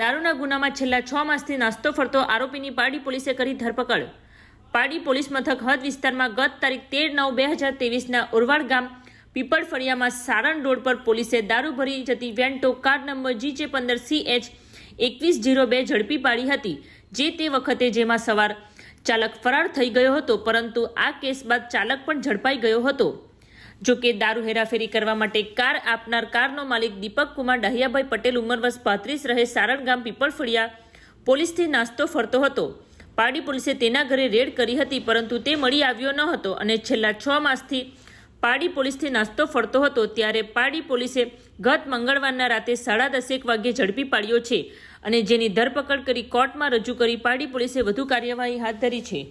દારૂના ગુનામાં છેલ્લા છ માસથી નાસ્તો ફરતો આરોપીની પાડી પોલીસે કરી ધરપકડ. પાડી પોલીસ મથક હદ વિસ્તારમાં ગત તારીખ તેર નવ બે હજાર તેવીસના ઉરવાડ ગામ પીપળ ફળિયામાં સારણ રોડ પર પોલીસે દારૂ ભરી જતી વેન્ટો કાર નંબર જીજે પંદર સી એચ એકવીસ જીરો બે ઝડપી પાડી હતી, જે તે વખતે જેમાં સવાર ચાલક ફરાર થઈ ગયો હતો, પરંતુ આ કેસ બાદ ચાલક પણ ઝડપાઈ ગયો હતો. જો કે દારૂ હેરાફેરી કરવા માટે કાર આપનાર કારનો માલિક દીપક કુમાર ડહિયાભાઈ પટેલ ઉંમર વર્ષ પાંત્રીસ રહે સારણ ગામ પીપળફળિયા પોલીસથી નાસ્તો ફરતો હતો. પારડી પોલીસે તેના ઘરે રેડ કરી હતી, પરંતુ તે મળી આવ્યો ન હતો અને છેલ્લા છ માસથી પારડી પોલીસથી નાસ્તો ફરતો હતો ત્યારે પારડી પોલીસે ગત મંગળવારના રાતે સાડા દસેક વાગ્યે ઝડપી પાડ્યો છે અને જેની ધરપકડ કરી કોર્ટમાં રજૂ કરી પારડી પોલીસે વધુ કાર્યવાહી હાથ ધરી છે.